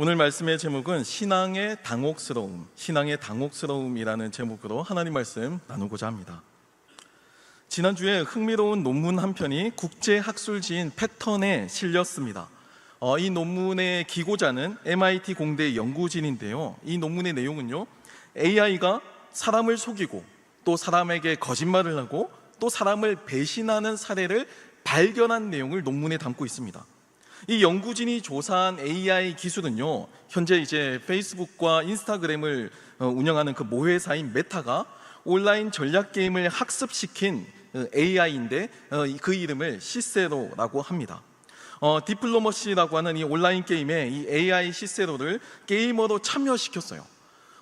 오늘 말씀의 제목은 신앙의 당혹스러움, 신앙의 당혹스러움이라는 제목으로 하나님 말씀 나누고자 합니다. 지난주에 흥미로운 논문 한 편이 국제학술지인 패턴에 실렸습니다. 어, 이 논문의 기고자는 MIT 공대 연구진인데요. 이 논문의 내용은요, AI가 사람을 속이고 또 사람에게 거짓말을 하고 또 사람을 배신하는 사례를 발견한 내용을 논문에 담고 있습니다. 이 연구진이 조사한 AI 기술은요, 현재 이제 페이스북과 인스타그램을 어, 운영하는 그 모회사인 메타가 온라인 전략 게임을 학습시킨 AI인데 그 이름을 시세로라고 합니다. 어, 디플로머시라고 하는 이 온라인 게임에 이 AI 시세로를 게이머로 참여시켰어요.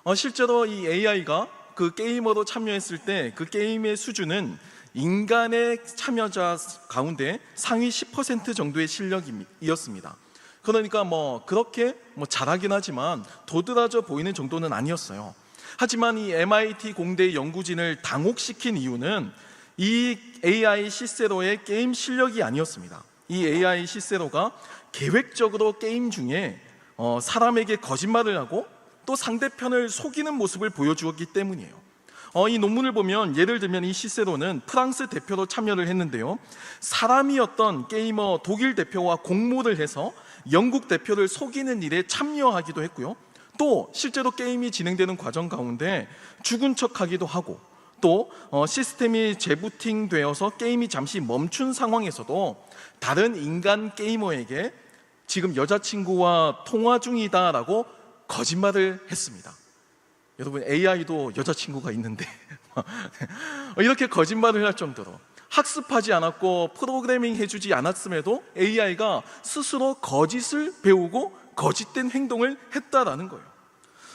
어, 실제로 이 AI가 그 게이머로 참여했을 때 그 게임의 수준은 인간의 참여자 가운데 상위 10% 정도의 실력이었습니다. 그러니까 뭐 그렇게 뭐 잘하긴 하지만 도드라져 보이는 정도는 아니었어요. 하지만 이 MIT 공대 연구진을 당혹시킨 이유는 이 AI 시세로의 게임 실력이 아니었습니다. 이 AI 시세로가 계획적으로 게임 중에 어, 사람에게 거짓말을 하고 또 상대편을 속이는 모습을 보여주었기 때문이에요. 어, 이 논문을 보면 예를 들면 이 시세로는 프랑스 대표로 참여를 했는데요. 사람이었던 게이머 독일 대표와 공모를 해서 영국 대표를 속이는 일에 참여하기도 했고요. 또 실제로 게임이 진행되는 과정 가운데 죽은 척하기도 하고 또 어, 시스템이 재부팅되어서 게임이 잠시 멈춘 상황에서도 다른 인간 게이머에게 지금 여자친구와 통화 중이다라고 거짓말을 했습니다. 여러분 AI도 여자친구가 있는데 이렇게 거짓말을 할 정도로 학습하지 않았고 프로그래밍 해주지 않았음에도 AI가 스스로 거짓을 배우고 거짓된 행동을 했다라는 거예요.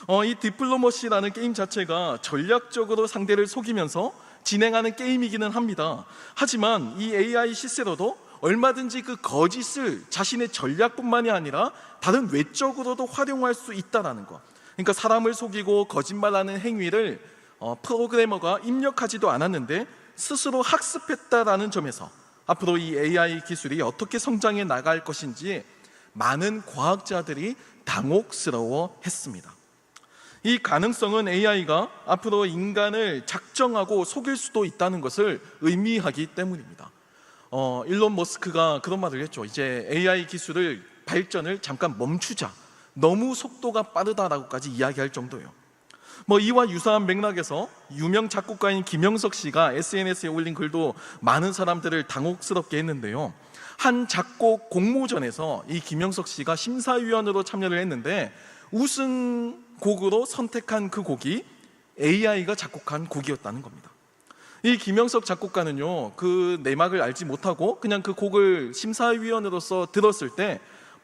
어, 이 디플로머시라는 게임 자체가 전략적으로 상대를 속이면서 진행하는 게임이기는 합니다. 하지만 이 AI 시세로도 얼마든지 그 거짓을 자신의 전략뿐만이 아니라 다른 외적으로도 활용할 수 있다라는 것. 그러니까 사람을 속이고 거짓말하는 행위를 어, 프로그래머가 입력하지도 않았는데 스스로 학습했다라는 점에서 앞으로 이 AI 기술이 어떻게 성장해 나갈 것인지 많은 과학자들이 당혹스러워 했습니다. 이 가능성은 AI가 앞으로 인간을 작정하고 속일 수도 있다는 것을 의미하기 때문입니다. 어, 일론 머스크가 그런 말을 했죠. 이제 AI 기술을 발전을 잠깐 멈추자. 너무 속도가 빠르다라고까지 이야기할 정도예요. 뭐 이와 유사한 맥락에서 유명 작곡가인 김영석 씨가 SNS에 올린 글도 많은 사람들을 당혹스럽게 했는데요. 한 작곡 공모전에서 이 김영석 씨가 심사위원으로 참여를 했는데 우승 곡으로 선택한 그 곡이 AI가 작곡한 곡이었다는 겁니다. 이 김영석 작곡가는요, 그 내막을 알지 못하고 그냥 그 곡을 심사위원으로서 들었을 때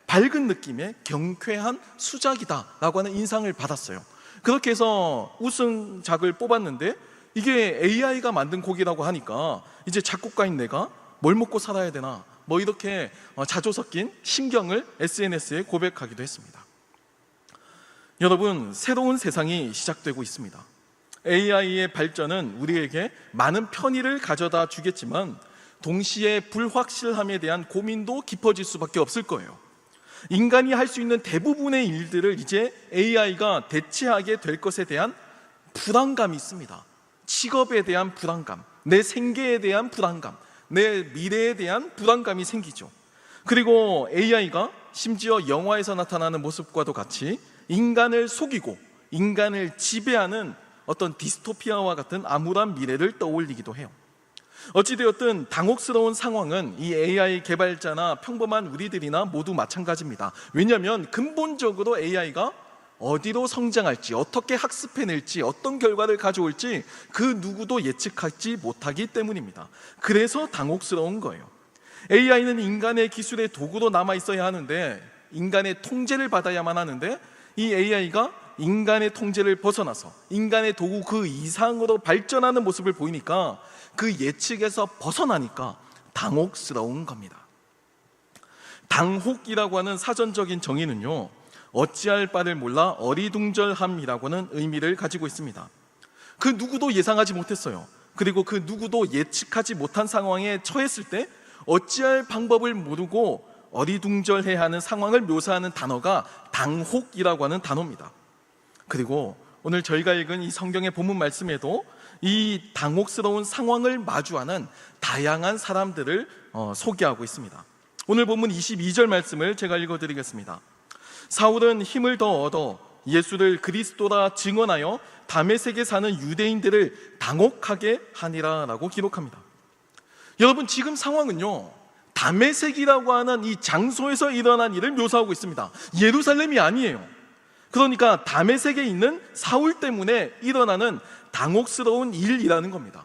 밝은 느낌의 경쾌한 수작이다라고 하는 인상을 받았어요. 그렇게 해서 우승작을 뽑았는데 이게 AI가 만든 곡이라고 하니까 이제 작곡가인 내가 뭘 먹고 살아야 되나 뭐 이렇게 어, 자조 섞인 심경을 SNS에 고백하기도 했습니다. 여러분, 새로운 세상이 시작되고 있습니다. AI의 발전은 우리에게 많은 편의를 가져다 주겠지만 동시에 불확실함에 대한 고민도 깊어질 수밖에 없을 거예요. 인간이 할 수 있는 대부분의 일들을 이제 AI가 대체하게 될 것에 대한 불안감이 있습니다. 직업에 대한 불안감, 내 생계에 대한 불안감, 내 미래에 대한 불안감이 생기죠. 그리고 AI가 심지어 영화에서 나타나는 모습과도 같이 인간을 속이고 인간을 지배하는 어떤 디스토피아와 같은 암울한 미래를 떠올리기도 해요. 어찌되었든 당혹스러운 상황은 이 AI 개발자나 평범한 우리들이나 모두 마찬가지입니다. 왜냐하면 근본적으로 AI가 어디로 성장할지, 어떻게 학습해낼지, 어떤 결과를 가져올지 그 누구도 예측하지 못하기 때문입니다. 그래서 당혹스러운 거예요. AI는 인간의 기술의 도구로 남아 있어야 하는데 인간의 통제를 받아야만 하는데 이 AI가 인간의 통제를 벗어나서 인간의 도구 그 이상으로 발전하는 모습을 보이니까 그 예측에서 벗어나니까 당혹스러운 겁니다. 당혹이라고 하는 사전적인 정의는요, 어찌할 바를 몰라 어리둥절함이라고는 의미를 가지고 있습니다. 그 누구도 예상하지 못했어요. 그리고 그 누구도 예측하지 못한 상황에 처했을 때 어찌할 방법을 모르고 어리둥절해하는 상황을 묘사하는 단어가 당혹이라고 하는 단어입니다. 그리고 오늘 저희가 읽은 이 성경의 본문 말씀에도 이 당혹스러운 상황을 마주하는 다양한 사람들을 어, 소개하고 있습니다. 오늘 본문 22절 말씀을 제가 읽어드리겠습니다. 사울은 힘을 더 얻어 예수를 그리스도라 증언하여 다메섹에 사는 유대인들을 당혹하게 하니라라고 기록합니다. 여러분 지금 상황은요 다메섹이라고 하는 이 장소에서 일어난 일을 묘사하고 있습니다. 예루살렘이 아니에요. 그러니까 다메섹에 있는 사울 때문에 일어나는 당혹스러운 일이라는 겁니다.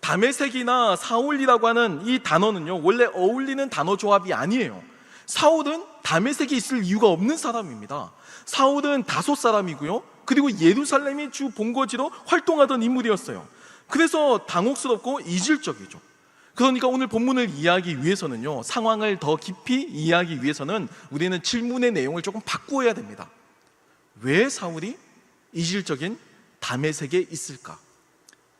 다메섹이나 사울이라고 하는 이 단어는요 원래 어울리는 단어 조합이 아니에요. 사울은 다메섹에 있을 이유가 없는 사람입니다. 사울은 다섯 사람이고요. 그리고 예루살렘이 주 본거지로 활동하던 인물이었어요. 그래서 당혹스럽고 이질적이죠. 그러니까 오늘 본문을 이해하기 위해서는요, 상황을 더 깊이 이해하기 위해서는 우리는 질문의 내용을 조금 바꾸어야 됩니다. 왜 사울이 이질적인 다메섹에 있을까?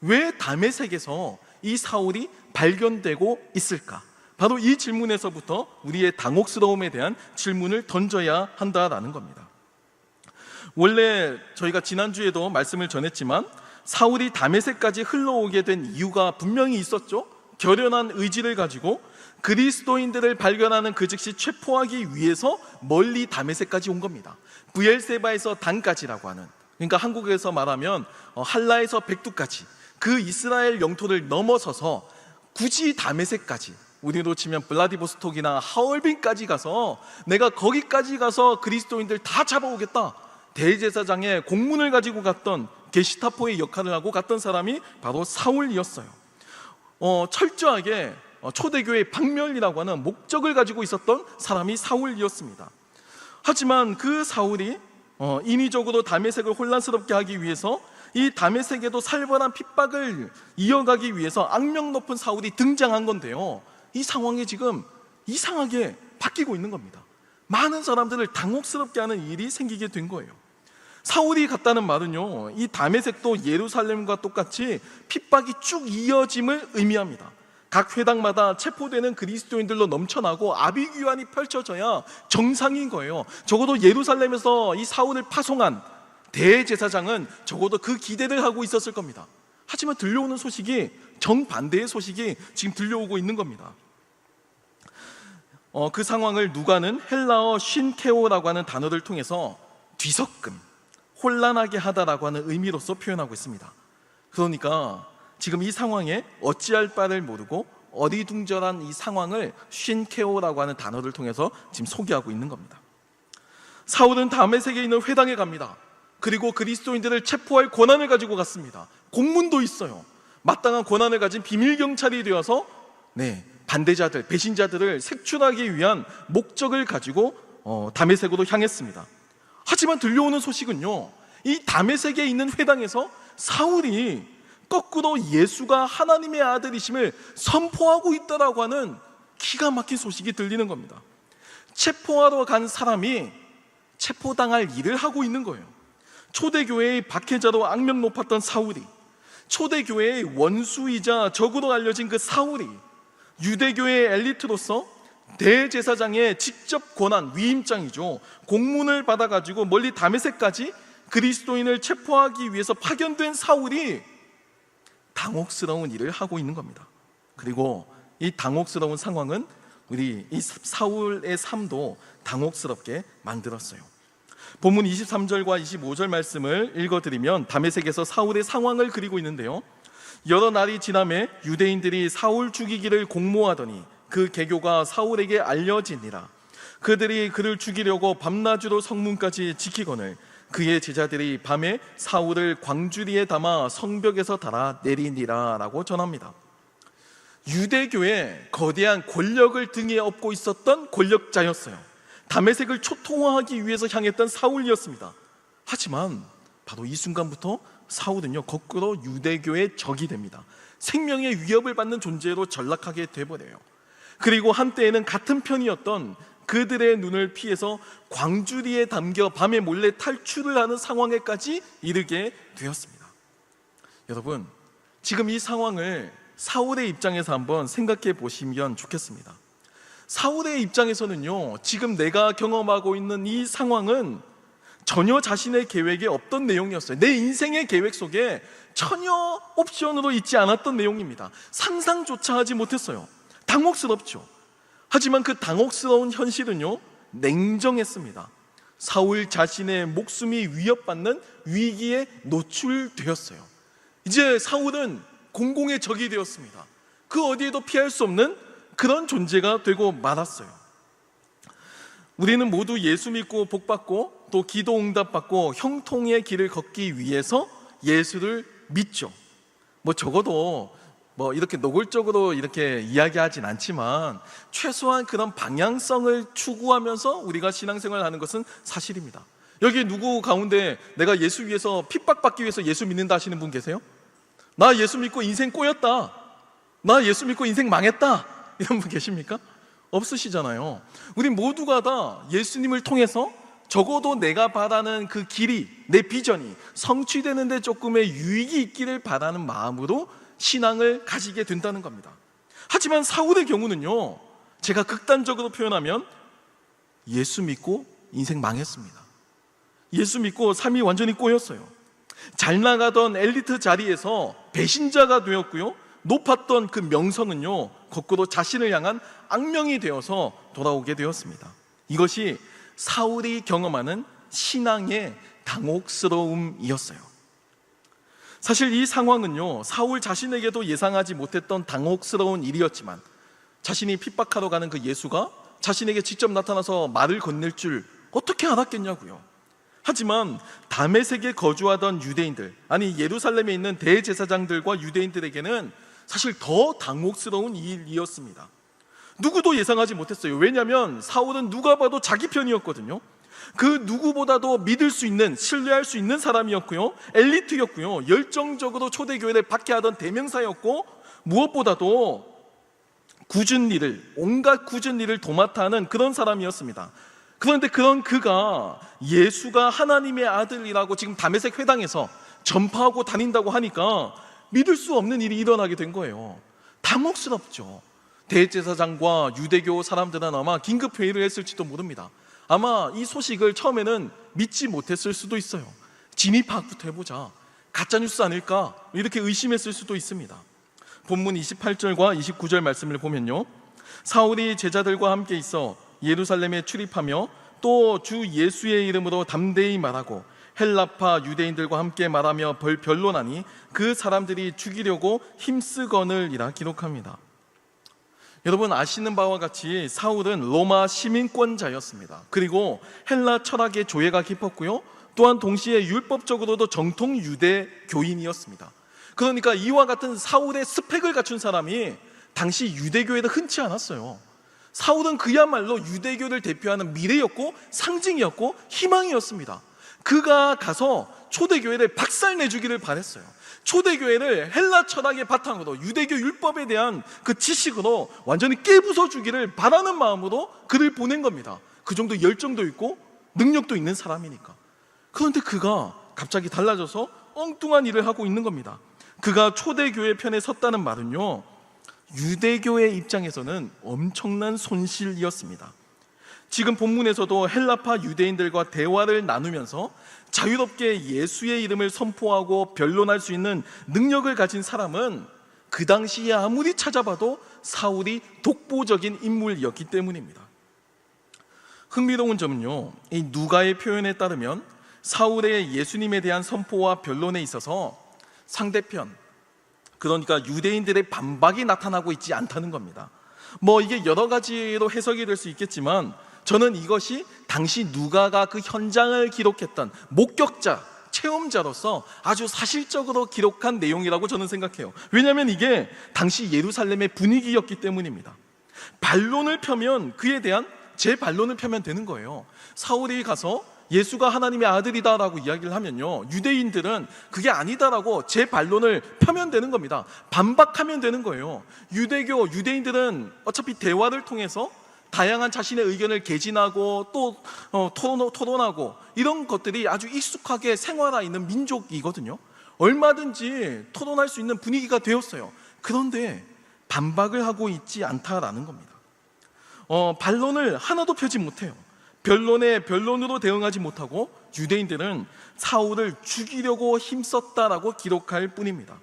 왜 다메섹에서 이 사울이 발견되고 있을까? 바로 이 질문에서부터 우리의 당혹스러움에 대한 질문을 던져야 한다라는 겁니다. 원래 저희가 지난주에도 말씀을 전했지만 사울이 다메섹까지 흘러오게 된 이유가 분명히 있었죠. 결연한 의지를 가지고 그리스도인들을 발견하는 그 즉시 체포하기 위해서 멀리 다메섹까지 온 겁니다. 부엘세바에서 단까지라고 하는 그러니까 한국에서 말하면 어, 한라에서 백두까지 그 이스라엘 영토를 넘어서서 굳이 다메섹까지 우리로 치면 블라디보스톡이나 하얼빈까지 가서 내가 거기까지 가서 그리스도인들 다 잡아오겠다 대제사장의 공문을 가지고 갔던 게시타포의 역할을 하고 갔던 사람이 바로 사울이었어요. 어, 철저하게 어, 초대교회 박멸이라고 하는 목적을 가지고 있었던 사람이 사울이었습니다. 하지만 그 사울이 어, 인위적으로 다메섹을 혼란스럽게 하기 위해서 이 다메섹에도 살벌한 핍박을 이어가기 위해서 악명 높은 사울이 등장한 건데요. 이 상황이 지금 이상하게 바뀌고 있는 겁니다. 많은 사람들을 당혹스럽게 하는 일이 생기게 된 거예요. 사울이 갔다는 말은요, 이 다메섹도 예루살렘과 똑같이 핍박이 쭉 이어짐을 의미합니다. 각 회당마다 체포되는 그리스도인들로 넘쳐나고 아비규환이 펼쳐져야 정상인 거예요. 적어도 예루살렘에서 이 사울을 파송한 대제사장은 적어도 그 기대를 하고 있었을 겁니다. 하지만 들려오는 소식이 정반대의 소식이 지금 들려오고 있는 겁니다. 어, 그 상황을 누가는 헬라어 쉰케오라고 하는 단어를 통해서 뒤섞음, 혼란하게 하다라고 하는 의미로서 표현하고 있습니다. 그러니까 지금 이 상황에 어찌할 바를 모르고 어리둥절한 이 상황을 쉰케오라고 하는 단어를 통해서 지금 소개하고 있는 겁니다. 사울은 다음의 세계에 있는 회당에 갑니다. 그리고 그리스도인들을 체포할 권한을 가지고 갔습니다. 공문도 있어요. 마땅한 권한을 가진 비밀 경찰이 되어서 네, 반대자들, 배신자들을 색출하기 위한 목적을 가지고 어, 다메섹으로 향했습니다. 하지만 들려오는 소식은요. 이 다메섹에 있는 회당에서 사울이 거꾸로 예수가 하나님의 아들이심을 선포하고 있다라고 하는 기가 막힌 소식이 들리는 겁니다. 체포하러 간 사람이 체포당할 일을 하고 있는 거예요. 초대교회의 박해자로 악명 높았던 사울이 초대교회의 원수이자 적으로 알려진 그 사울이 유대교회의 엘리트로서 대제사장의 직접 권한 위임장이죠. 공문을 받아가지고 멀리 다메섹까지 그리스도인을 체포하기 위해서 파견된 사울이 당혹스러운 일을 하고 있는 겁니다. 그리고 이 당혹스러운 상황은 우리 이 사울의 삶도 당혹스럽게 만들었어요. 본문 23절과 25절 말씀을 읽어드리면 다메섹에서 사울의 상황을 그리고 있는데요. 여러 날이 지남에 유대인들이 사울 죽이기를 공모하더니 그 계교가 사울에게 알려지니라. 그들이 그를 죽이려고 밤낮으로 성문까지 지키거늘 그의 제자들이 밤에 사울을 광주리에 담아 성벽에서 달아 내리니라라고 전합니다. 유대교의 거대한 권력을 등에 업고 있었던 권력자였어요. 다메섹을 초토화하기 위해서 향했던 사울이었습니다. 하지만 바로 이 순간부터 사울은요 거꾸로 유대교의 적이 됩니다. 생명의 위협을 받는 존재로 전락하게 돼버려요. 그리고 한때에는 같은 편이었던 그들의 눈을 피해서 광주리에 담겨 밤에 몰래 탈출을 하는 상황에까지 이르게 되었습니다. 여러분, 지금 이 상황을 사울의 입장에서 한번 생각해 보시면 좋겠습니다. 사울의 입장에서는요, 지금 내가 경험하고 있는 이 상황은 전혀 자신의 계획에 없던 내용이었어요. 내 인생의 계획 속에 전혀 옵션으로 있지 않았던 내용입니다. 상상조차 하지 못했어요. 당혹스럽죠. 하지만 그 당혹스러운 현실은요, 냉정했습니다. 사울 자신의 목숨이 위협받는 위기에 노출되었어요. 이제 사울은 공공의 적이 되었습니다. 그 어디에도 피할 수 없는 그런 존재가 되고 말았어요. 우리는 모두 예수 믿고 복 받고 또 기도 응답 받고 형통의 길을 걷기 위해서 예수를 믿죠. 뭐 적어도 뭐 이렇게 노골적으로 이렇게 이야기하진 않지만 최소한 그런 방향성을 추구하면서 우리가 신앙생활을 하는 것은 사실입니다. 여기 누구 가운데 내가 예수 위해서 핍박받기 위해서 예수 믿는다 하시는 분 계세요? 나 예수 믿고 인생 꼬였다. 나 예수 믿고 인생 망했다. 이런 분 계십니까? 없으시잖아요. 우리 모두가 다 예수님을 통해서 적어도 내가 바라는 그 길이, 내 비전이 성취되는데 조금의 유익이 있기를 바라는 마음으로 신앙을 가지게 된다는 겁니다. 하지만 사울의 경우는요, 제가 극단적으로 표현하면 예수 믿고 인생 망했습니다. 예수 믿고 삶이 완전히 꼬였어요. 잘 나가던 엘리트 자리에서 배신자가 되었고요. 높았던 그 명성은요, 거꾸로 자신을 향한 악명이 되어서 돌아오게 되었습니다. 이것이 사울이 경험하는 신앙의 당혹스러움이었어요. 사실 이 상황은요, 사울 자신에게도 예상하지 못했던 당혹스러운 일이었지만 자신이 핍박하러 가는 그 예수가 자신에게 직접 나타나서 말을 건넬 줄 어떻게 알았겠냐고요. 하지만 다메섹에 거주하던 유대인들, 아니 예루살렘에 있는 대제사장들과 유대인들에게는 사실 더 당혹스러운 일이었습니다. 누구도 예상하지 못했어요. 왜냐하면 사울은 누가 봐도 자기 편이었거든요. 그 누구보다도 믿을 수 있는, 신뢰할 수 있는 사람이었고요. 엘리트였고요. 열정적으로 초대교회를 박해하던 대명사였고, 무엇보다도 굳은 일을, 온갖 굳은 일을 도맡아 하는 그런 사람이었습니다. 그런데 그런 그가 예수가 하나님의 아들이라고 지금 담에색 회당에서 전파하고 다닌다고 하니까 믿을 수 없는 일이 일어나게 된 거예요. 당혹스럽죠. 대제사장과 유대교 사람들은 아마 긴급 회의를 했을지도 모릅니다. 아마 이 소식을 처음에는 믿지 못했을 수도 있어요. 진위 파악부터 해보자. 가짜 뉴스 아닐까? 이렇게 의심했을 수도 있습니다. 본문 28절과 29절 말씀을 보면요. 사울이 제자들과 함께 있어 예루살렘에 출입하며 또 주 예수의 이름으로 담대히 말하고 헬라파 유대인들과 함께 말하며 벌 변론하니 그 사람들이 죽이려고 힘쓰거늘이라 기록합니다. 여러분 아시는 바와 같이 사울은 로마 시민권자였습니다. 그리고 헬라 철학의 조예가 깊었고요. 또한 동시에 율법적으로도 정통 유대 교인이었습니다. 그러니까 이와 같은 사울의 스펙을 갖춘 사람이 당시 유대교에도 흔치 않았어요. 사울은 그야말로 유대교를 대표하는 미래였고 상징이었고 희망이었습니다. 그가 가서 초대교회를 박살내주기를 바랬어요. 초대교회를 헬라 철학의 바탕으로 유대교 율법에 대한 그 지식으로 완전히 깨부숴 주기를 바라는 마음으로 그를 보낸 겁니다. 그 정도 열정도 있고 능력도 있는 사람이니까. 그런데 그가 갑자기 달라져서 엉뚱한 일을 하고 있는 겁니다. 그가 초대교회 편에 섰다는 말은요, 유대교의 입장에서는 엄청난 손실이었습니다. 지금 본문에서도 헬라파 유대인들과 대화를 나누면서 자유롭게 예수의 이름을 선포하고 변론할 수 있는 능력을 가진 사람은 그 당시에 아무리 찾아봐도 사울이 독보적인 인물이었기 때문입니다. 흥미로운 점은요, 이 누가의 표현에 따르면 사울의 예수님에 대한 선포와 변론에 있어서 상대편, 그러니까 유대인들의 반박이 나타나고 있지 않다는 겁니다. 뭐 이게 여러 가지로 해석이 될 수 있겠지만 저는 이것이 당시 누가가 그 현장을 기록했던 목격자, 체험자로서 아주 사실적으로 기록한 내용이라고 저는 생각해요. 왜냐하면 이게 당시 예루살렘의 분위기였기 때문입니다. 반론을 펴면 그에 대한 제 반론을 펴면 되는 거예요. 사울이 가서 예수가 하나님의 아들이다라고 이야기를 하면요. 유대인들은 그게 아니다라고 제 반론을 펴면 되는 겁니다. 반박하면 되는 거예요. 유대교, 유대인들은 어차피 대화를 통해서 다양한 자신의 의견을 개진하고 또 어, 토론, 토론하고 이런 것들이 아주 익숙하게 생활하 있는 민족이거든요. 얼마든지 토론할 수 있는 분위기가 되었어요. 그런데 반박을 하고 있지 않다라는 겁니다. 어, 반론을 하나도 펴지 못해요. 변론에 변론으로 대응하지 못하고 유대인들은 사울을 죽이려고 힘썼다라고 기록할 뿐입니다.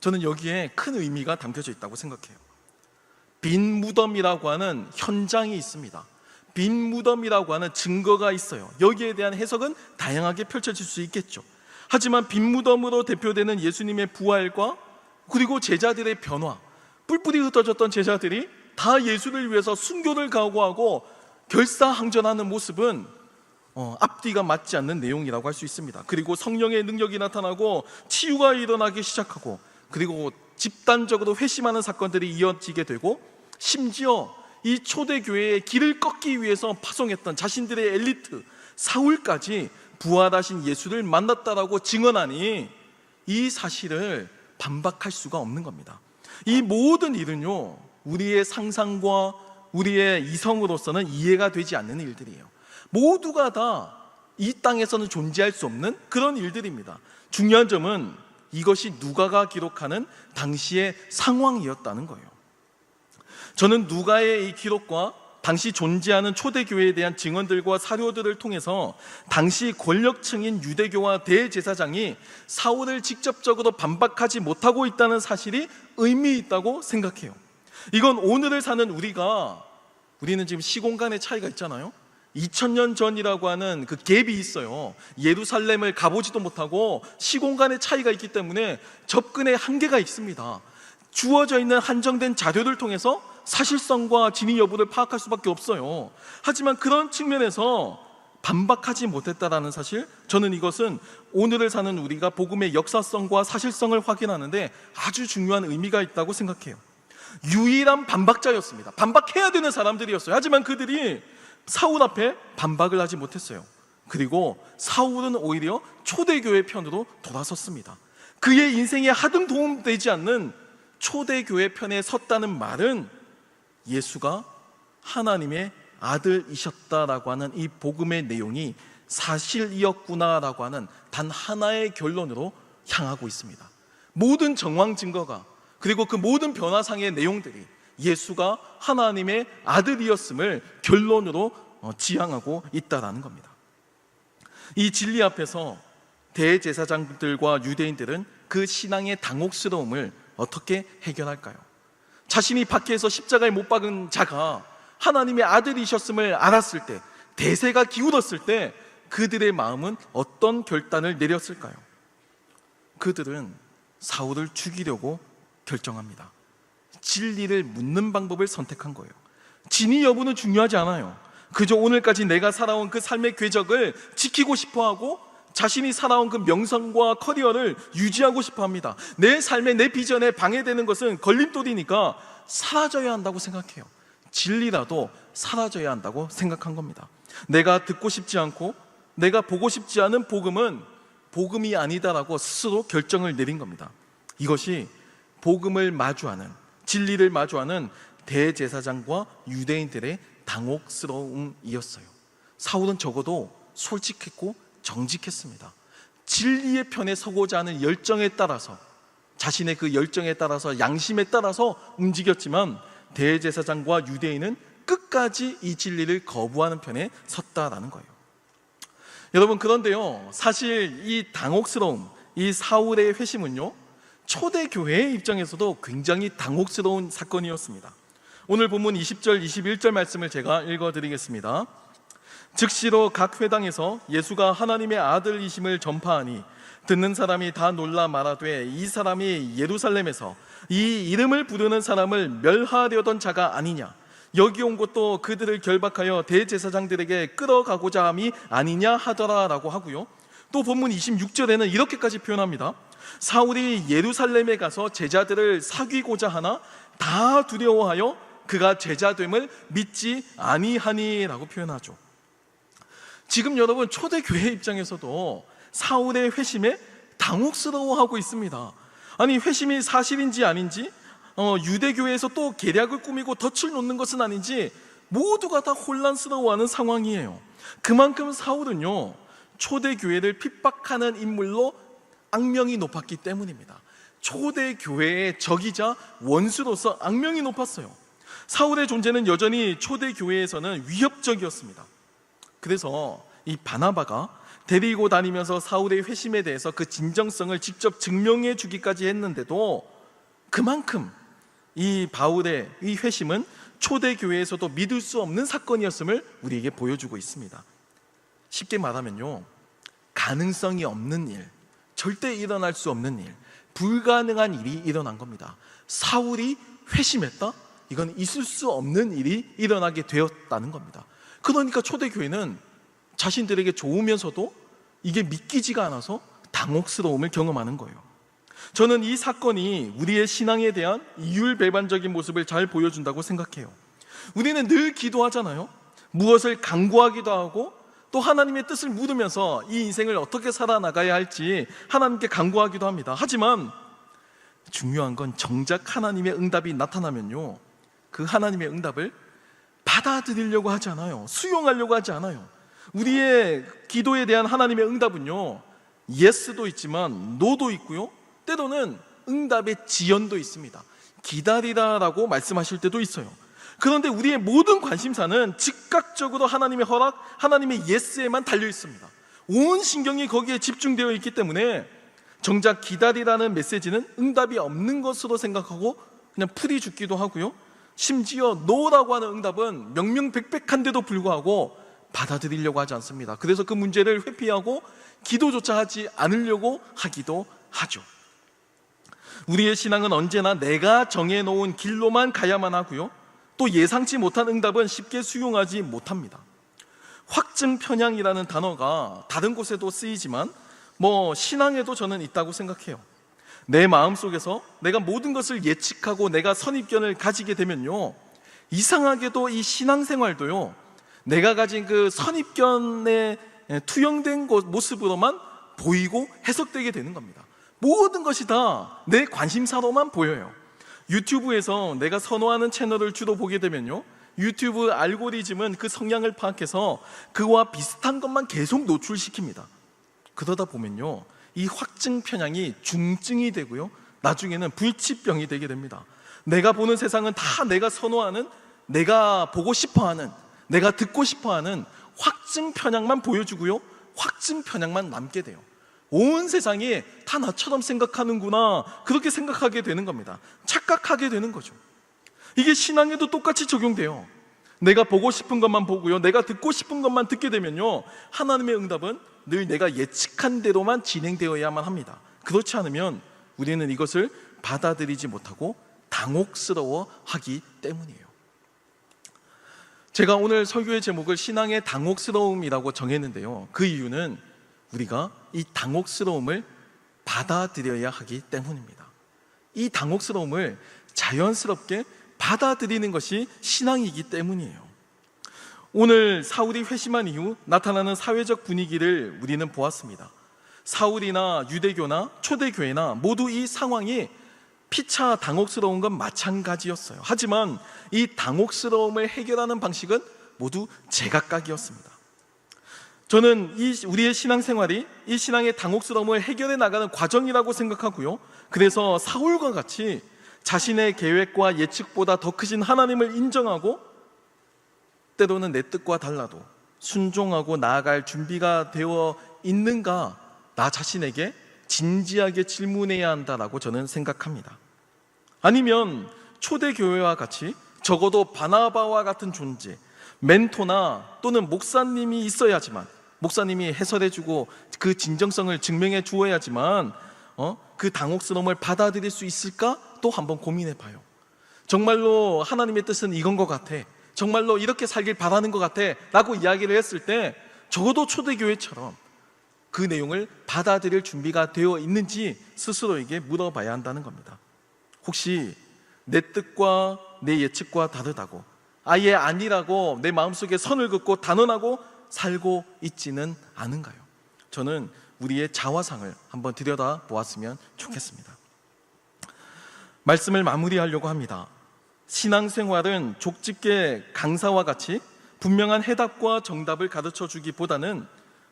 저는 여기에 큰 의미가 담겨져 있다고 생각해요. 빈 무덤이라고 하는 현장이 있습니다. 빈 무덤이라고 하는 증거가 있어요. 여기에 대한 해석은 다양하게 펼쳐질 수 있겠죠. 하지만 빈 무덤으로 대표되는 예수님의 부활과 그리고 제자들의 변화, 뿔뿔이 흩어졌던 제자들이 다 예수를 위해서 순교를 각오하고 결사항전하는 모습은 어, 앞뒤가 맞지 않는 내용이라고 할 수 있습니다. 그리고 성령의 능력이 나타나고 치유가 일어나기 시작하고 그리고 집단적으로 회심하는 사건들이 이어지게 되고 심지어 이 초대교회의 길을 꺾기 위해서 파송했던 자신들의 엘리트 사울까지 부활하신 예수를 만났다라고 증언하니 이 사실을 반박할 수가 없는 겁니다. 이 모든 일은요, 우리의 상상과 우리의 이성으로서는 이해가 되지 않는 일들이에요. 모두가 다 이 땅에서는 존재할 수 없는 그런 일들입니다. 중요한 점은 이것이 누가가 기록하는 당시의 상황이었다는 거예요. 저는 누가의 이 기록과 당시 존재하는 초대교회에 대한 증언들과 사료들을 통해서 당시 권력층인 유대교와 대제사장이 사울을 직접적으로 반박하지 못하고 있다는 사실이 의미 있다고 생각해요. 이건 오늘을 사는 우리가 우리는 지금 시공간의 차이가 있잖아요. 2000년 전이라고 하는 그 갭이 있어요. 예루살렘을 가보지도 못하고 시공간의 차이가 있기 때문에 접근의 한계가 있습니다. 주어져 있는 한정된 자료를 통해서 사실성과 진위 여부를 파악할 수밖에 없어요. 하지만 그런 측면에서 반박하지 못했다라는 사실, 저는 이것은 오늘을 사는 우리가 복음의 역사성과 사실성을 확인하는데 아주 중요한 의미가 있다고 생각해요. 유일한 반박자였습니다. 반박해야 되는 사람들이었어요. 하지만 그들이 사울 앞에 반박을 하지 못했어요. 그리고 사울은 오히려 초대교회 편으로 돌아섰습니다. 그의 인생에 하등 도움되지 않는 초대교회 편에 섰다는 말은 예수가 하나님의 아들이셨다라고 하는 이 복음의 내용이 사실이었구나라고 하는 단 하나의 결론으로 향하고 있습니다. 모든 정황 증거가 그리고 그 모든 변화상의 내용들이 예수가 하나님의 아들이었음을 결론으로 어, 지향하고 있다라는 겁니다. 이 진리 앞에서 대제사장들과 유대인들은 그 신앙의 당혹스러움을 어떻게 해결할까요? 자신이 밖에서 십자가에 못 박은 자가 하나님의 아들이셨음을 알았을 때, 대세가 기울었을 때 그들의 마음은 어떤 결단을 내렸을까요? 그들은 사울을 죽이려고 결정합니다. 진리를 묻는 방법을 선택한 거예요. 진위 여부는 중요하지 않아요. 그저 오늘까지 내가 살아온 그 삶의 궤적을 지키고 싶어 하고 자신이 살아온 그 명성과 커리어를 유지하고 싶어 합니다. 내 삶의 내 비전에 방해되는 것은 걸림돌이니까 사라져야 한다고 생각해요. 진리라도 사라져야 한다고 생각한 겁니다. 내가 듣고 싶지 않고 내가 보고 싶지 않은 복음은 복음이 아니다라고 스스로 결정을 내린 겁니다. 이것이 복음을 마주하는 진리를 마주하는 대제사장과 유대인들의 당혹스러움이었어요. 사울은 적어도 솔직했고 정직했습니다. 진리의 편에 서고자 하는 열정에 따라서 자신의 그 열정에 따라서 양심에 따라서 움직였지만 대제사장과 유대인은 끝까지 이 진리를 거부하는 편에 섰다라는 거예요. 여러분 그런데요 사실 이 당혹스러움 이 사울의 회심은요 초대 교회의 입장에서도 굉장히 당혹스러운 사건이었습니다. 오늘 본문 20절, 21절 말씀을 제가 읽어 드리겠습니다. 즉시로 각 회당에서 예수가 하나님의 아들이심을 전파하니 듣는 사람이 다 놀라 말하되 이 사람이 예루살렘에서 이 이름을 부르는 사람을 멸하려던 자가 아니냐 여기 온 것도 그들을 결박하여 대제사장들에게 끌어가고자 함이 아니냐 하더라라고 하고요. 또 본문 26절에는 이렇게까지 표현합니다. 사울이 예루살렘에 가서 제자들을 사귀고자 하나 다 두려워하여 그가 제자됨을 믿지 아니하니라고 표현하죠. 지금 여러분 초대교회 입장에서도 사울의 회심에 당혹스러워하고 있습니다. 아니 회심이 사실인지 아닌지 어, 유대교회에서 또 계략을 꾸미고 덫을 놓는 것은 아닌지 모두가 다 혼란스러워하는 상황이에요. 그만큼 사울은요 초대교회를 핍박하는 인물로 악명이 높았기 때문입니다. 초대교회의 적이자 원수로서 악명이 높았어요. 사울의 존재는 여전히 초대 교회에서는 위협적이었습니다. 그래서 이 바나바가 데리고 다니면서 사울의 회심에 대해서 그 진정성을 직접 증명해 주기까지 했는데도 그만큼 이 바울의 이 회심은 초대 교회에서도 믿을 수 없는 사건이었음을 우리에게 보여주고 있습니다. 쉽게 말하면요. 가능성이 없는 일, 절대 일어날 수 없는 일, 불가능한 일이 일어난 겁니다. 사울이 회심했다? 이건 있을 수 없는 일이 일어나게 되었다는 겁니다. 그러니까 초대교회는 자신들에게 좋으면서도 이게 믿기지가 않아서 당혹스러움을 경험하는 거예요. 저는 이 사건이 우리의 신앙에 대한 이율배반적인 모습을 잘 보여준다고 생각해요. 우리는 늘 기도하잖아요. 무엇을 강구하기도 하고 또 하나님의 뜻을 물으면서 이 인생을 어떻게 살아나가야 할지 하나님께 강구하기도 합니다. 하지만 중요한 건 정작 하나님의 응답이 나타나면요. 그 하나님의 응답을 받아들이려고 하지 않아요. 수용하려고 하지 않아요. 우리의 기도에 대한 하나님의 응답은요. 예스도 있지만 노도 있고요. 때로는 응답의 지연도 있습니다. 기다리라라고 말씀하실 때도 있어요. 그런데 우리의 모든 관심사는 즉각적으로 하나님의 허락, 하나님의 예스에만 달려 있습니다. 온 신경이 거기에 집중되어 있기 때문에 정작 기다리라는 메시지는 응답이 없는 것으로 생각하고 그냥 풀이 죽기도 하고요. 심지어 노라고 하는 응답은 명명백백한데도 불구하고 받아들이려고 하지 않습니다. 그래서 그 문제를 회피하고 기도조차 하지 않으려고 하기도 하죠. 우리의 신앙은 언제나 내가 정해놓은 길로만 가야만 하고요. 또 예상치 못한 응답은 쉽게 수용하지 못합니다. 확증 편향이라는 단어가 다른 곳에도 쓰이지만 뭐 신앙에도 저는 있다고 생각해요. 내 마음 속에서 내가 모든 것을 예측하고 내가 선입견을 가지게 되면요. 이상하게도 이 신앙생활도요. 내가 가진 그 선입견에 투영된 곳- 모습으로만 보이고 해석되게 되는 겁니다. 모든 것이 다 내 관심사로만 보여요. 유튜브에서 내가 선호하는 채널을 주로 보게 되면요. 유튜브 알고리즘은 그 성향을 파악해서 그와 비슷한 것만 계속 노출시킵니다. 그러다 보면요. 이 확증 편향이 중증이 되고요. 나중에는 불치병이 되게 됩니다. 내가 보는 세상은 다 내가 선호하는, 내가 보고 싶어 하는, 내가 듣고 싶어 하는 확증 편향만 보여주고요. 확증 편향만 남게 돼요. 온 세상이 다 나처럼 생각하는구나. 그렇게 생각하게 되는 겁니다. 착각하게 되는 거죠. 이게 신앙에도 똑같이 적용돼요. 내가 보고 싶은 것만 보고요. 내가 듣고 싶은 것만 듣게 되면요. 하나님의 응답은 늘 내가 예측한 대로만 진행되어야만 합니다. 그렇지 않으면 우리는 이것을 받아들이지 못하고 당혹스러워 하기 때문이에요. 제가 오늘 설교의 제목을 신앙의 당혹스러움이라고 정했는데요. 그 이유는 우리가 이 당혹스러움을 받아들여야 하기 때문입니다. 이 당혹스러움을 자연스럽게 받아들이는 것이 신앙이기 때문이에요. 오늘 사울이 회심한 이후 나타나는 사회적 분위기를 우리는 보았습니다. 사울이나 유대교나 초대교회나 모두 이 상황이 피차 당혹스러운 건 마찬가지였어요. 하지만 이 당혹스러움을 해결하는 방식은 모두 제각각이었습니다. 저는 이 우리의 신앙생활이 이 신앙의 당혹스러움을 해결해 나가는 과정이라고 생각하고요. 그래서 사울과 같이 자신의 계획과 예측보다 더 크신 하나님을 인정하고 때로는 내 뜻과 달라도 순종하고 나아갈 준비가 되어 있는가 나 자신에게 진지하게 질문해야 한다라고 저는 생각합니다. 아니면 초대교회와 같이 적어도 바나바와 같은 존재, 멘토나 또는 목사님이 있어야지만 목사님이 해설해주고 그 진정성을 증명해 주어야지만 어? 그 당혹스러움을 받아들일 수 있을까? 또 한번 고민해 봐요. 정말로 하나님의 뜻은 이건 것 같아. 정말로 이렇게 살길 바라는 것 같아. 라고 이야기를 했을 때 적어도 초대교회처럼 그 내용을 받아들일 준비가 되어 있는지 스스로에게 물어봐야 한다는 겁니다. 혹시 내 뜻과 내 예측과 다르다고 아예 아니라고 내 마음속에 선을 긋고 단언하고 살고 있지는 않은가요? 저는 우리의 자화상을 한번 들여다 보았으면 좋겠습니다. 말씀을 마무리하려고 합니다. 신앙생활은 족집게 강사와 같이 분명한 해답과 정답을 가르쳐 주기보다는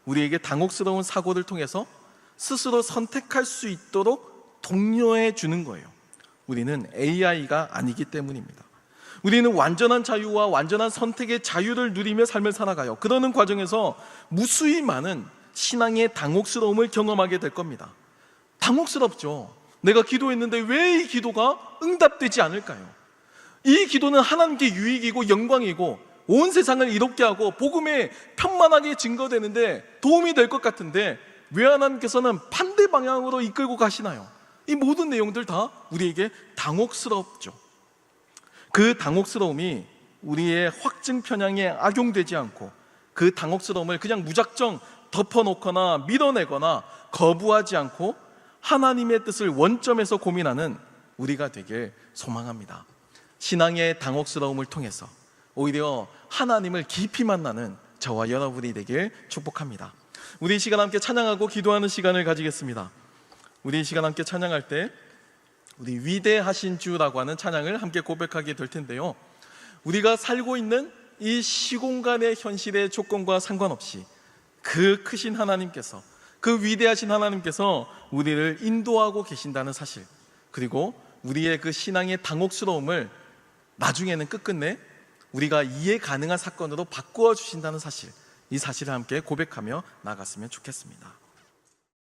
우리에게 당혹스러운 사고를 통해서 스스로 선택할 수 있도록 독려해 주는 거예요. 우리는 AI가 아니기 때문입니다. 우리는 완전한 자유와 완전한 선택의 자유를 누리며 삶을 살아가요. 그러는 과정에서 무수히 많은 신앙의 당혹스러움을 경험하게 될 겁니다. 당혹스럽죠. 내가 기도했는데 왜 이 기도가 응답되지 않을까요? 이 기도는 하나님께 유익이고 영광이고 온 세상을 이롭게 하고 복음에 편만하게 증거되는데 도움이 될 것 같은데 왜 하나님께서는 반대 방향으로 이끌고 가시나요? 이 모든 내용들 다 우리에게 당혹스럽죠. 그 당혹스러움이 우리의 확증 편향에 악용되지 않고 그 당혹스러움을 그냥 무작정 덮어놓거나 밀어내거나 거부하지 않고 하나님의 뜻을 원점에서 고민하는 우리가 되길 소망합니다. 신앙의 당혹스러움을 통해서 오히려 하나님을 깊이 만나는 저와 여러분이 되길 축복합니다. 우리 이 시간 함께 찬양하고 기도하는 시간을 가지겠습니다. 우리 이 시간 함께 찬양할 때 우리 위대하신 주라고 하는 찬양을 함께 고백하게 될 텐데요. 우리가 살고 있는 이 시공간의 현실의 조건과 상관없이 그 크신 하나님께서 그 위대하신 하나님께서 우리를 인도하고 계신다는 사실 그리고 우리의 그 신앙의 당혹스러움을 나중에는 끝끝내 우리가 이해 가능한 사건으로 바꾸어 주신다는 사실 이 사실을 함께 고백하며 나갔으면 좋겠습니다.